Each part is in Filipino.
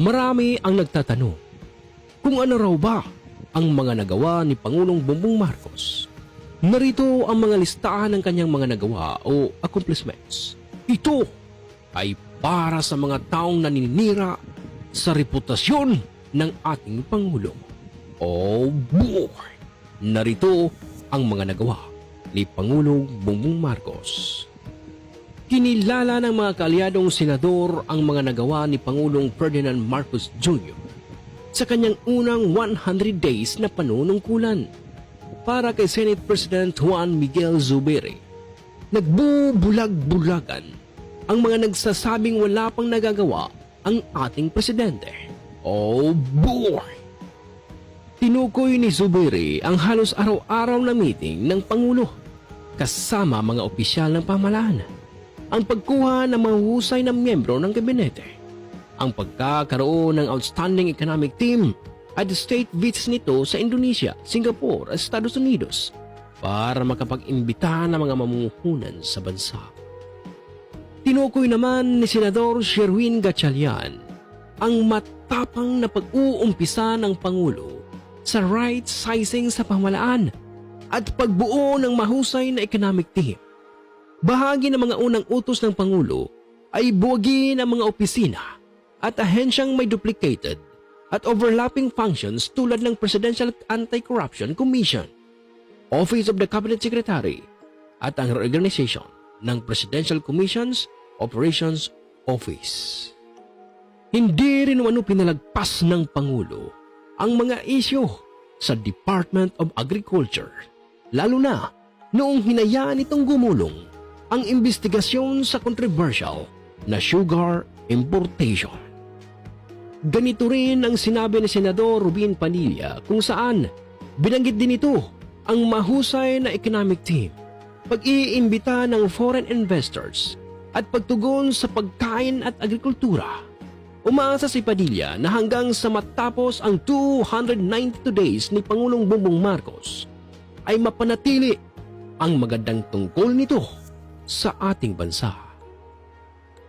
Marami ang nagtatanong kung ano raw ba ang mga nagawa ni Pangulong Bongbong Marcos. Narito ang mga listahan ng kanyang mga nagawa o accomplishments. Ito ay para sa mga taong naninira sa reputasyon ng ating Pangulo. Oh boy! Narito ang mga nagawa ni Pangulong Bongbong Marcos. Kinilala ng mga kaalyadong senador ang mga nagawa ni Pangulong Ferdinand Marcos Jr. sa kanyang unang 100 days na panunungkulan para kay Senate President Juan Miguel Zubiri. Nagbubulag-bulagan ang mga nagsasabing wala pang nagagawa ang ating presidente. Oh boy! Tinukoy ni Zubiri ang halos araw-araw na meeting ng Pangulo kasama mga opisyal ng pamahalaan ang pagkuha ng mga husay na miyembro ng kabinete, ang pagkakaroon ng outstanding economic team at state visits nito sa Indonesia, Singapore at Estados Unidos para makapag-imbita ng mga mamumuhunan sa bansa. Tinukoy naman ni Senador Sherwin Gatchalian ang matapang na pag-uumpisa ng Pangulo sa right sizing sa pamahalaan at pagbuo ng mahusay na economic team. Bahagi ng mga unang utos ng Pangulo ay buwagin ang mga opisina at ahensyang may duplicated at overlapping functions tulad ng Presidential Anti-Corruption Commission, Office of the Cabinet Secretary at ang reorganization ng Presidential Commission's Operations Office. Hindi rin ano pinalagpas ng Pangulo ang mga isyo sa Department of Agriculture, lalo na noong hinayaan itong gumulong ang investigasyon sa controversial na sugar importation. Ganito rin ang sinabi ni Senador Rubin Padilla kung saan binanggit din ito ang mahusay na economic team, pag-iimbita ng foreign investors at pagtugon sa pagkain at agrikultura. Umaasa si Padilla na hanggang sa matapos ang 292 days ni Pangulong Bongbong Marcos ay mapanatili ang magandang tungkol nito sa ating bansa.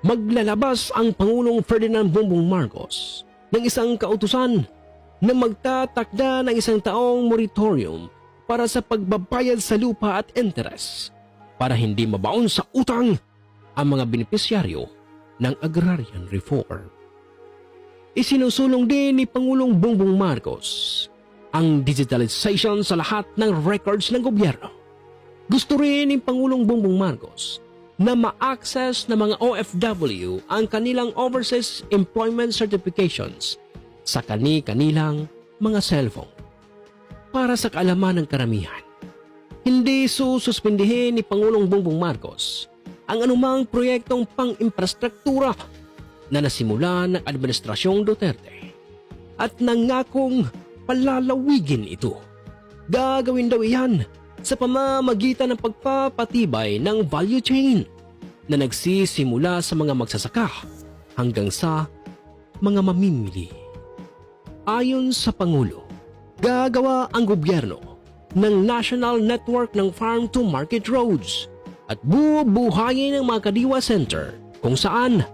Maglalabas ang Pangulong Ferdinand Bongbong Marcos ng isang kautusan na magtatakda ng isang taong moratorium para sa pagbabayad sa lupa at interes para hindi mabaon sa utang ang mga benepisyaryo ng agrarian reform. Isinusulong din ni Pangulong Bongbong Marcos ang digitalization sa lahat ng records ng gobyerno gusto rin ni Pangulong Bongbong Marcos na ma-access ng mga OFW ang kanilang overseas employment certifications sa kani-kanilang mga cellphone para sa kaalaman ng karamihan. Hindi sususpindihin ni Pangulong Bongbong Marcos ang anumang proyektong pang-infrastruktura na nasimula ng Administrasyong Duterte at nangakong palalawigin ito. Gagawin daw iyan sa pamamagitan ng pagpapatibay ng value chain na nagsisimula sa mga magsasaka hanggang sa mga mamimili. Ayon sa Pangulo, gagawa ang gobyerno ng National Network ng Farm to Market Roads at bubuhayin ng mga kadiwa center kung saan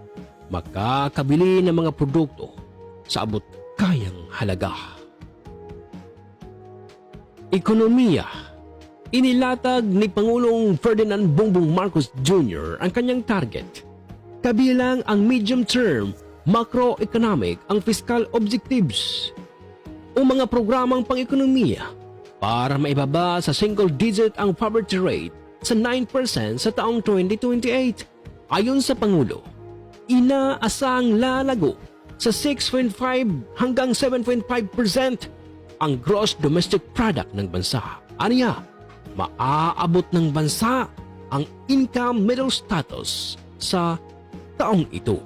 makakabili ng mga produkto sa abot kayang halaga. Ekonomiya Inilatag ni Pangulong Ferdinand Bongbong Marcos Jr. ang kanyang target. Kabilang ang medium-term macroeconomic ang fiscal objectives o mga programang pang-ekonomiya para maibaba sa single digit ang poverty rate sa 9% sa taong 2028. Ayon sa Pangulo, inaasang lalago sa 6.5 hanggang 7.5% ang gross domestic product ng bansa. Aniya, maaabot ng bansa ang income middle status sa taong ito.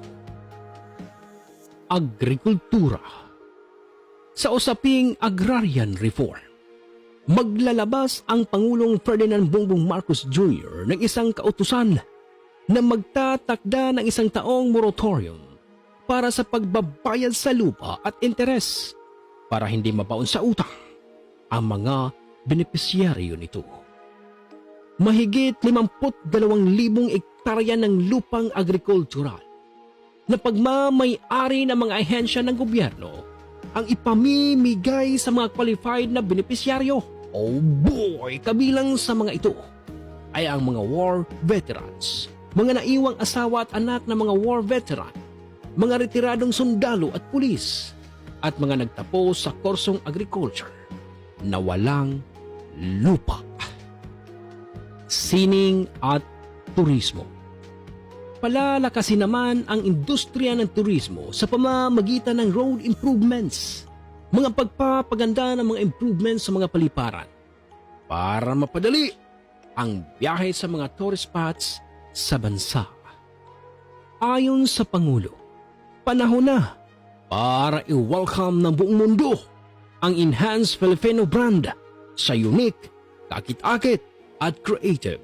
Agrikultura Sa usaping agrarian reform, maglalabas ang Pangulong Ferdinand Bongbong Marcos Jr. ng isang kautusan na magtatakda ng isang taong moratorium para sa pagbabayad sa lupa at interes para hindi mabaon sa utang ang mga benepisyaryo nito mahigit 52,000 ektarya ng lupang agrikultural na pagmamay-ari ng mga ahensya ng gobyerno ang ipamimigay sa mga qualified na benepisyaryo. Oh boy! Kabilang sa mga ito ay ang mga war veterans, mga naiwang asawa at anak ng mga war veteran, mga retiradong sundalo at pulis, at mga nagtapos sa kursong agriculture na walang lupa. Sining at turismo. Palalakasin naman ang industriya ng turismo sa pamamagitan ng road improvements, mga pagpapaganda ng mga improvements sa mga paliparan para mapadali ang biyahe sa mga tourist spots sa bansa. Ayon sa Pangulo, panahon na para i-welcome ng buong mundo ang enhanced Filipino brand sa unique, kakit-akit at creative.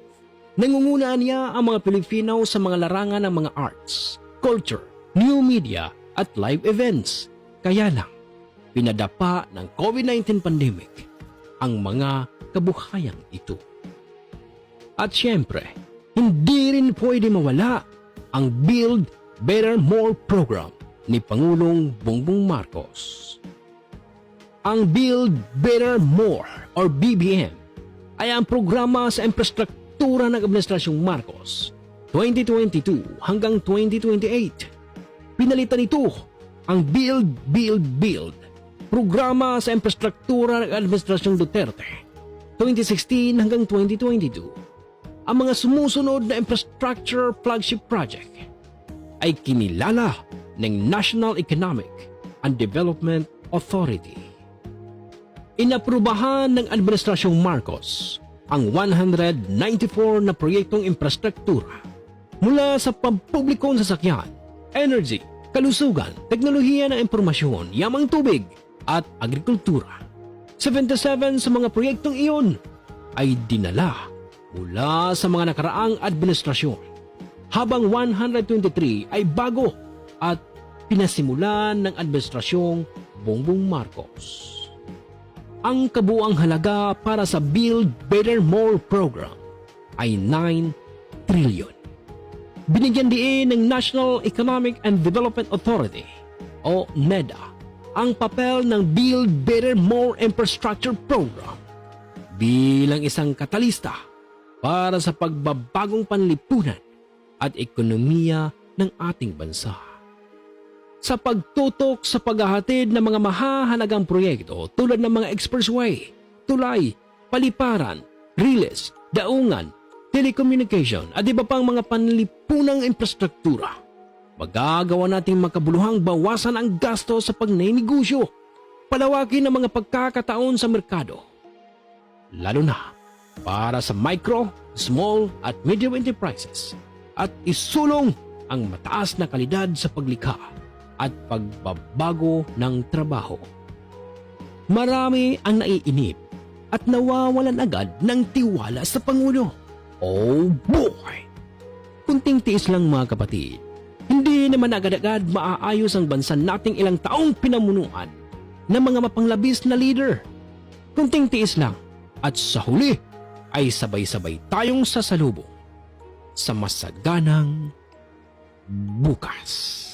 Nangunguna niya ang mga Pilipino sa mga larangan ng mga arts, culture, new media at live events. Kaya lang, pinadapa ng COVID-19 pandemic ang mga kabuhayang ito. At syempre, hindi rin pwede mawala ang Build Better More program ni Pangulong Bongbong Marcos. Ang Build Better More or BBM ay ang programa sa infrastruktura ng Administrasyong Marcos 2022 hanggang 2028. Pinalitan ito ang Build, Build, Build programa sa infrastruktura ng Administrasyong Duterte 2016 hanggang 2022 ang mga sumusunod na infrastructure flagship project ay kinilala ng National Economic and Development Authority. Inaprubahan ng Administrasyong Marcos ang 194 na proyektong infrastruktura mula sa pampublikong sasakyan, energy, kalusugan, teknolohiya ng impormasyon, yamang tubig at agrikultura. 77 sa mga proyektong iyon ay dinala mula sa mga nakaraang administrasyon, habang 123 ay bago at pinasimulan ng administrasyong Bongbong Marcos. Ang kabuang halaga para sa Build Better More program ay 9 trillion. Binigyan diin ng National Economic and Development Authority o NEDA ang papel ng Build Better More Infrastructure Program bilang isang katalista para sa pagbabagong panlipunan at ekonomiya ng ating bansa. Sa pagtutok sa paghahatid ng mga mahahalagang proyekto tulad ng mga expressway, tulay, paliparan, riles, daungan, telecommunication at iba pang mga panlipunang infrastruktura, magagawa nating makabuluhang bawasan ang gasto sa pagnenegosyo, palawakin ang mga pagkakataon sa merkado, lalo na para sa micro, small at medium enterprises at isulong ang mataas na kalidad sa paglikha at pagbabago ng trabaho. Marami ang naiinip at nawawalan agad ng tiwala sa Pangulo. Oh boy! Kunting tiis lang mga kapatid. Hindi naman agad-agad maaayos ang bansa nating ilang taong pinamunuan ng mga mapanglabis na leader. Kunting tiis lang at sa huli ay sabay-sabay tayong sasalubong sa masaganang bukas.